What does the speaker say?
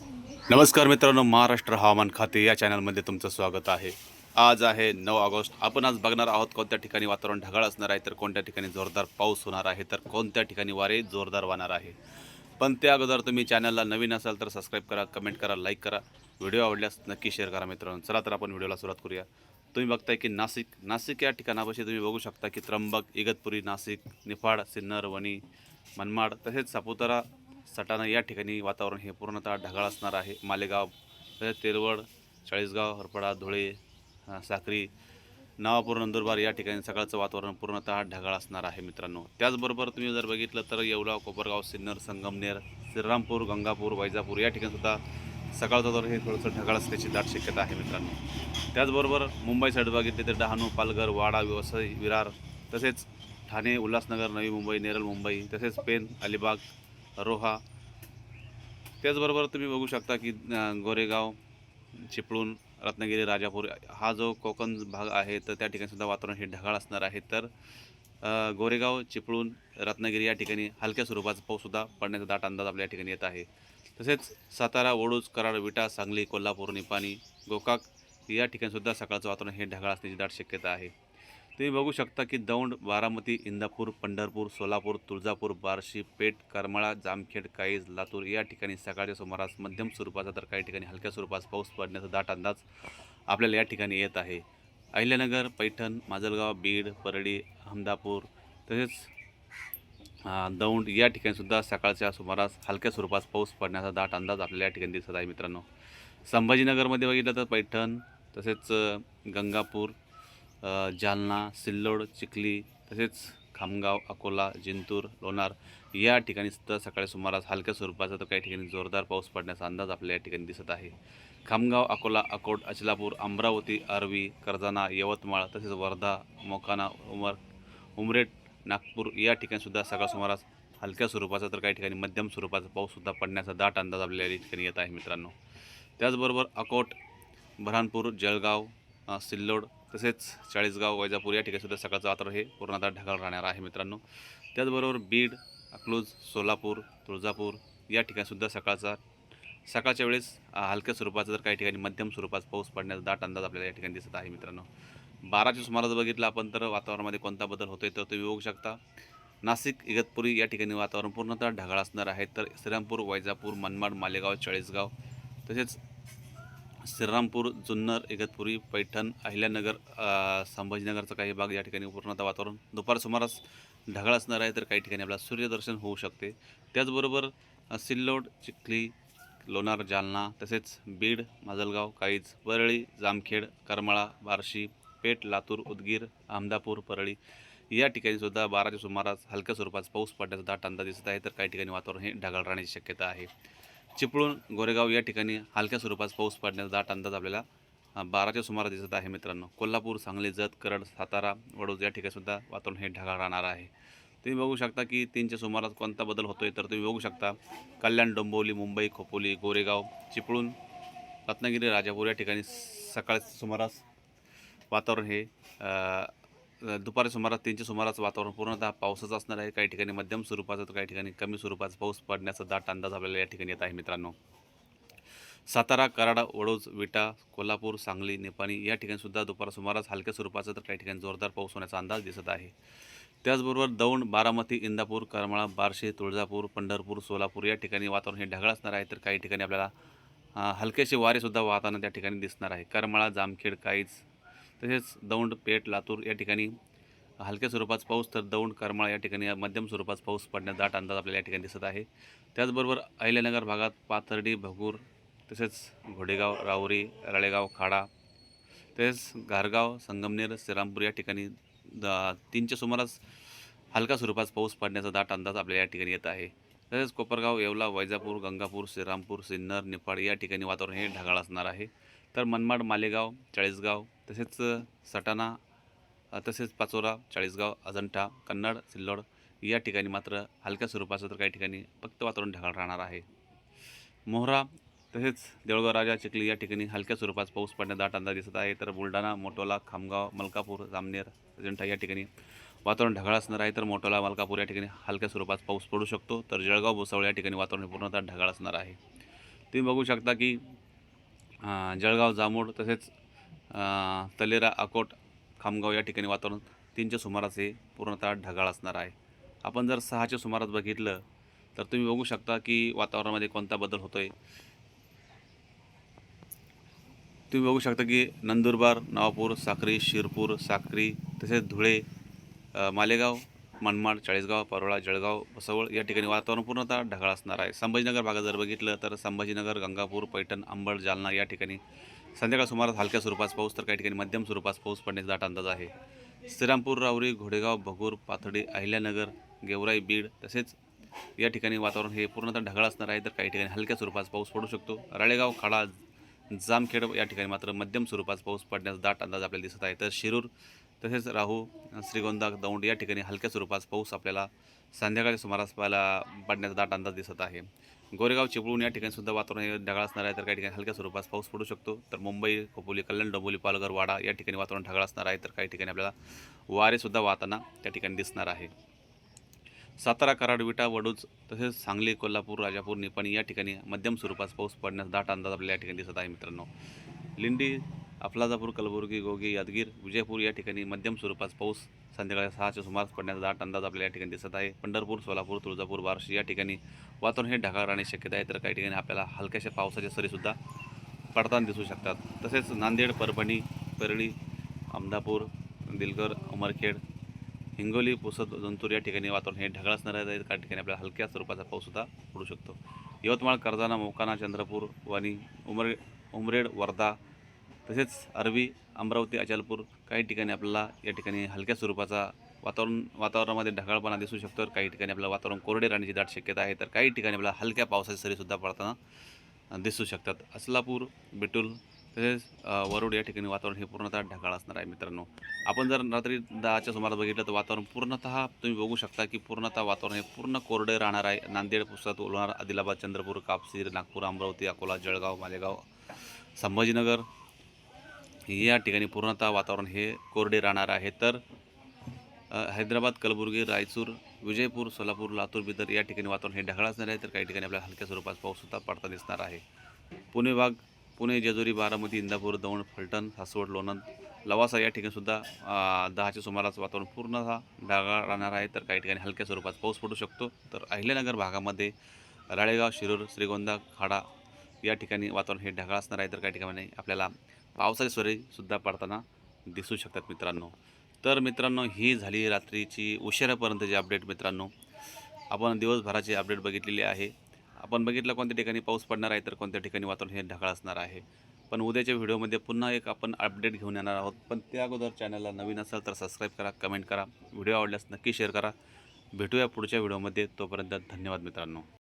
नमस्कार मित्रांनो महाराष्ट्र हवामान खाते या चॅनलमध्ये तुमचं स्वागत आहे. आज आहे नऊ ऑगस्ट. आपण आज बघणार आहोत कोणत्या ठिकाणी वातावरण ढगाळ असणार आहे तर कोणत्या ठिकाणी जोरदार पाऊस होणार आहे तर कोणत्या ठिकाणी वारे जोरदार वाहणार आहे. पण त्या अगोदर तुम्ही चॅनलला नवीन असाल तर सबस्क्राईब करा कमेंट करा लाईक करा. व्हिडिओ आवडल्यास नक्की शेअर करा मित्रांनो. चला तर आपण व्हिडिओला सुरुवात करूया. तुम्ही बघताय की नाशिक नाशिक या ठिकाणापाशी तुम्ही बघू शकता की त्र्यंबक इगतपुरी नाशिक निफाड सिन्नर वणी मनमाड तसेच सापुतारा सटाणा या ठिकाणी वातावरण हे पूर्णतः ढगाळ असणार आहे. मालेगाव तसेच तेलवड चाळीसगाव हरपडा धुळे साखरी साक्री नवापूर नंदुरबार या ठिकाणी सकाळचं वातावरण पूर्णतः ढगाळ असणार आहे मित्रांनो. त्याचबरोबर तुम्ही जर बघितलं तर येवला कोपरगाव सिन्नर संगमनेर श्रीरामपूर गंगापूर वैजापूर या ठिकाणीसुद्धा सकाळचं वातावरण हे थोडंसं ढगाळ असण्याची दाट शक्यता आहे मित्रांनो. त्याचबरोबर मुंबई साईड बघितले तर डहाणू पालघर वाडा व्यवसाय विरार तसेच ठाणे उल्हासनगर नवी मुंबई नेरल मुंबई तसेच पेन अलिबाग रोहा. त्याचबरोबर तुम्ही बघू शकता की गोरेगाव चिपळूण रत्नागिरी राजापूर हा जो कोकण भाग आहे तर त्या ठिकाणीसुद्धा वातावरण हे ढगाळ असणार आहे. तर गोरेगाव चिपळूण रत्नागिरी या ठिकाणी हलक्या स्वरूपाचा पाऊससुद्धा पडण्याचा दाट अंदाज आपल्या ठिकाणी येत आहे. तसेच सातारा वडूज कराड विटा सांगली कोल्हापूर निपाणी गोकाक या ठिकाणीसुद्धा सकाळचं वातावरण हे ढगाळ असण्याची दाट शक्यता आहे. तुम्ही बघू शकता की दौंड बारामती इंदापूर पंढरपूर सोलापूर तुळजापूर बार्शी पेठ करमाळा जामखेड काईज लातूर या ठिकाणी सकाळच्या सुमारास मध्यम स्वरूपाचा तर काही ठिकाणी हलक्या स्वरूपात पाऊस पडण्याचा दाट अंदाज आपल्याला या ठिकाणी येत आहे. अहिल्यानगर पैठण माजलगाव बीड परळी अहमदापूर तसेच दौंड या ठिकाणीसुद्धा सकाळच्या सुमारास हलक्या स्वरूपात पाऊस पडण्याचा दाट अंदाज आपल्याला या ठिकाणी दिसत आहे मित्रांनो. संभाजीनगरमध्ये बघितलं तर पैठण तसेच गंगापूर जालना सिल्लोड चिखली तसेच खामगाव अकोला जिंतूर लोणार या ठिकाणी सुद्धा सकाळी सुमारास हलक्या स्वरूपाचा तर काही ठिकाणी जोरदार पाऊस पडण्याचा अंदाज आपल्या या ठिकाणी दिसत आहे. खामगाव अकोला अकोट अचलापूर अमरावती आरवी कर्जाना यवतमाळ तसेच वर्धा मोकाना उमर उमरेड नागपूर या ठिकाणीसुद्धा सकाळ सुमारास हलक्या स्वरूपाचा तर काही ठिकाणी मध्यम स्वरूपाचा पाऊससुद्धा पडण्याचा दाट अंदाज आपल्या या ठिकाणी येत आहे मित्रांनो. त्याचबरोबर अकोट बऱ्हाणपूर जळगाव सिल्लोड तसेच चाळीसगाव वैजापूर या ठिकाणीसुद्धा सकाळचं वातावरण हे पूर्णतः ढगाळ राहणार आहे मित्रांनो. त्याचबरोबर बीड अकलूज सोलापूर तुळजापूर या ठिकाणीसुद्धा सकाळचा सकाळच्या वेळेस हलक्या स्वरूपाचा जर काही ठिकाणी मध्यम स्वरूपाचा पाऊस पडण्याचा दाट अंदाज आपल्याला या ठिकाणी दिसत आहे मित्रांनो. बाराच्या सुमारास बघितलं आपण तर वातावरणामध्ये कोणता बदल होतोय तर तुम्ही बघू शकता. नाशिक इगतपुरी या ठिकाणी वातावरण पूर्णतः ढगाळ असणार आहे. तर श्रीरामपूर वैजापूर मनमाड मालेगाव चाळीसगाव तसेच श्रीरामपूर जुन्नर इगतपुरी पैठण अहिल्यानगर संभाजीनगरचा काही भाग या ठिकाणी पूर्णतः वातावरण. दुपार सुमारास ढगाळ असणार आहे तर काही ठिकाणी आपला सूर्यदर्शन होऊ शकते. त्याचबरोबर सिल्लोड चिखली लोणार जालना तसेच बीड माजलगाव काईज परळी जामखेड करमाळा बार्शी पेठ लातूर उदगीर अहमदापूर परळी या ठिकाणी सुद्धा बाराच्या सुमारास हलक्या स्वरूपाचा पाऊस पडण्याचा दाट अंदाज दिसत आहे तर काही ठिकाणी वातावरण हे ढगाळ राहण्याची शक्यता आहे. चिपळूण गोरेगाव या ठिकाणी हलक्या स्वरूपात पाऊस पडण्याचा दाट अंदाज आपल्याला बाराच्या सुमारास दिसत आहे मित्रांनो. कोल्हापूर सांगली जत करड सातारा वडोद या ठिकाणीसुद्धा वातावरण हे ढगाळ राहणार आहे. तुम्ही बघू शकता की तीनच्या सुमारास कोणता बदल होतोय तर तुम्ही बघू शकता कल्याण डोंबवली मुंबई खोपोली गोरेगाव चिपळूण रत्नागिरी राजापूर या ठिकाणी सकाळ सुमारास वातावरण हे दुपारी सुमारास तीनच्या सुमारास वातावरण पूर्णतः पावसाचं असणार आहे. काही ठिकाणी मध्यम स्वरूपाचा तर काही ठिकाणी कमी स्वरूपाचा पाऊस पडण्याचा दाट अंदाज आपल्याला या ठिकाणी येत आहे मित्रांनो. सातारा कराड वडोज विटा कोल्हापूर सांगली निपाणी या ठिकाणी सुद्धा दुपार सुमारास हलक्या स्वरूपाचा तर काही ठिकाणी जोरदार पाऊस होण्याचा अंदाज दिसत आहे. त्याचबरोबर दौंड बारामती इंदापूर करमाळा बार्शी तुळजापूर पंढरपूर सोलापूर या ठिकाणी वातावरण हे ढगाळ असणार आहे. तर काही ठिकाणी आपल्याला हलकेसे वारेसुद्धा वाहताना त्या ठिकाणी दिसणार आहे. करमाळा जामखेड काईज तसेच दौंड पेठ लातूर या ठिकाणी हलक्या स्वरूपाचा पाऊस तर दौंड करमाळा या ठिकाणी मध्यम स्वरूपाचा पाऊस पडण्याचा दाट अंदाज आपल्याला या ठिकाणी दिसत आहे. त्याचबरोबर अहिल्यानगर भागात पाथर्डी भगूर तसेच घोडेगाव राहुरी राळेगाव खाडा तसेच घारगाव संगमनेर श्रीरामपूर या ठिकाणी द तीनच्या सुमारास हलका स्वरूपाचा पाऊस पडण्याचा दाट अंदाज आपल्याला या ठिकाणी येत आहे. तसेच कोपरगाव येवला वैजापूर गंगापूर श्रीरामपूर सिन्नर निफाड या ठिकाणी वातावरण हे ढगाळ असणार आहे. तर मनमाड मालेगाव चाळीसगाव तसेच सटाणा तसेच पाचोरा चाळीसगाव अजंठा कन्नड सिल्लोड या ठिकाणी मात्र हलक्या स्वरूपाचं तर काही ठिकाणी फक्त वातावरण ढगाळ राहणार आहे. मोहरा तसेच देवळगाव राजा चिखली या ठिकाणी हलक्या स्वरूपात पाऊस पडण्याचा दाट अंदाज दिसत आहे. तर बुलढाणा मोटोला खामगाव मलकापूर जामनेर अजंठा या ठिकाणी वातावरण ढगाळ असणार आहे. तर मोटोला मलकापूर या ठिकाणी हलक्या स्वरूपात पाऊस पडू शकतो. तर जळगाव भुसावळ या ठिकाणी वातावरण पूर्णतः ढगाळ असणार आहे. तुम्ही बघू शकता की जळगाव जामोड तसेच तलेरा अकोट खामगाव या ठिकाणी वातावरण तीनच्या सुमारास हे पूर्णतः ढगाळ असणार आहे. आपण जर सहाच्या सुमारास बघितलं तर तुम्ही बघू शकता की वातावरणामध्ये कोणता बदल होतो आहे तुम्ही बघू शकता की नंदुरबार नवापूर साक्री शिरपूर साक्री तसेच धुळे मालेगाव मनमाड चाळीसगाव परोळा जळगाव भुसावळ या ठिकाणी वातावरण पूर्णतः ढगाळ असणार आहे. संभाजीनगर भागात जर बघितलं तर संभाजीनगर गंगापूर पैठण अंबड जालना या ठिकाणी संध्याकाळ सुमारास हलक्या स्वरूपात पाऊस तर काही ठिकाणी मध्यम स्वरूपात पाऊस पडण्याचा दाट अंदाज आहे. श्रीरामपूर रावरी घोडेगाव भगूर पाथडी अहिल्यानगर गेवराई बीड तसेच या ठिकाणी वातावरण हे पूर्णतः ढगाळ असणार आहे तर काही ठिकाणी हलक्या स्वरूपात पाऊस पडू शकतो. राळेगाव खाडा जामखेड या ठिकाणी मात्र मध्यम स्वरूपात पाऊस पडण्याचा दाट अंदाज आपल्याला दिसत आहे. तर शिरूर तसेच राहू श्रीगोंदा दौंड या ठिकाणी हलक्या स्वरूपात पाऊस आपल्याला संध्याकाळच्या सुमारास पाहायला पडण्याचा दाट अंदाज दिसत आहे. गोरेगाव चिपळूण या ठिकाणी सुद्धा वातावरण हे ढगाळ असणार आहे तर काही ठिकाणी हलक्या स्वरूपात पाऊस पडू शकतो. तर मुंबई खोपोली कल्याण डोंबोली पालघर वाडा या ठिकाणी वातावरण ढगाळ असणार आहे तर काही ठिकाणी आपल्याला वारेसुद्धा वाहताना त्या ठिकाणी दिसणार आहे. सातारा कराड विटा वडूज तसेच सांगली कोल्हापूर राजापूर निपाणी या ठिकाणी मध्यम स्वरूपात पाऊस पडण्यास दाट अंदाज आपल्याला या ठिकाणी दिसत आहे मित्रांनो. लिंडी अफलाजापूर कलबुर्गी गोगी यादगीर विजयपूर या ठिकाणी मध्यम स्वरूपात पाऊस संध्याकाळी सहाच्या सुमारास पडण्याचा दाट अंदाज आपल्याला या ठिकाणी दिसत आहे. पंढरपूर सोलापूर तुळजापूर बार्शी या ठिकाणी वातावरण हे ढगाळ राहण्याची शक्यता आहे तर काही ठिकाणी आपल्याला हलक्याशा पावसाच्या सरीसुद्धा पडताना दिसू शकतात. तसेच नांदेड परभणी परळी अमदापूर दिलगर उमरखेड हिंगोली पुसद जंतूर या ठिकाणी वातावरण हे ढगाळ असणार आहे काही ठिकाणी आपल्याला हलक्या स्वरूपाचा पाऊससुद्धा पडू शकतो. यवतमाळ कर्जाना मोकाना चंद्रपूर वाणी उमर उमरेड वर्धा तसेच अरबी अमरावती अचलपूर काही ठिकाणी आपल्याला या ठिकाणी हलक्या स्वरूपाचा वातावरण वातावरणामध्ये ढगाळपणा दिसू शकतो. तर काही ठिकाणी आपल्याला वातावरण कोरडे राहण्याची दाट शक्यता आहे. तर काही ठिकाणी आपल्याला हलक्या पावसाची सरीसुद्धा पडताना दिसू शकतात. असलापूर बिटूल तसेच वरुड या ठिकाणी वातावरण हे पूर्णतः ढगाळ असणार आहे मित्रांनो. आपण जर रात्री दहाच्या सुमारास बघितलं तर वातावरण पूर्णतः तुम्ही बघू शकता की पूर्णतः वातावरण हे पूर्ण कोरडे राहणार आहे. नांदेड पुसद ओलणार आदिलाबाद चंद्रपूर कापसीर नागपूर अमरावती अकोला जळगाव मालेगाव संभाजीनगर. या ठिकाणी पूर्णतः वातावरण हे कोरडे राहणार आहे. तर हैदराबाद कलबुर्गी रायचूर विजयपूर सोलापूर लातूर बिदर या ठिकाणी वातावरण हे ढगाळ असणार आहे. तर काही ठिकाणी आपल्याला हलक्या स्वरूपात पाऊससुद्धा पडता दिसणार आहे. पुणे भाग पुणे जेजुरी बारामती इंदापूर दौंड फलटण सासवड लोणंद लवासा या ठिकाणीसुद्धा दहाच्या सुमारास वातावरण पूर्णतः ढगाळ राहणार आहे. तर काही ठिकाणी हलक्या स्वरूपात पाऊस पडू शकतो. तर अहिल्यानगर भागामध्ये राळेगाव शिरूर श्रीगोंदा खाडा या ठिकाणी वातावरण हे ढगाळ असणार आहे तर काही ठिकाणी आपल्याला पावसाचे स्वरेसुद्धा पडताना दिसू शकतात मित्रांनो. तर मित्रांनो ही झाली रात्रीची उशिरापर्यंतची अपडेट मित्रांनो. आपण दिवसभराची अपडेट बघितलेली आहे. आपण बघितलं कोणत्या ठिकाणी पाऊस पडणार आहे तर कोणत्या ठिकाणी वातावरण हे ढगाळ असणार आहे. पण उद्याच्या व्हिडिओमध्ये पुन्हा एक आपण अपडेट घेऊन येणार आहोत. पण त्या अगोदर चॅनलला नवीन असाल तर सबस्क्राईब करा कमेंट करा व्हिडिओ आवडल्यास नक्की शेअर करा. भेटूया पुढच्या व्हिडिओमध्ये. तोपर्यंत धन्यवाद मित्रांनो.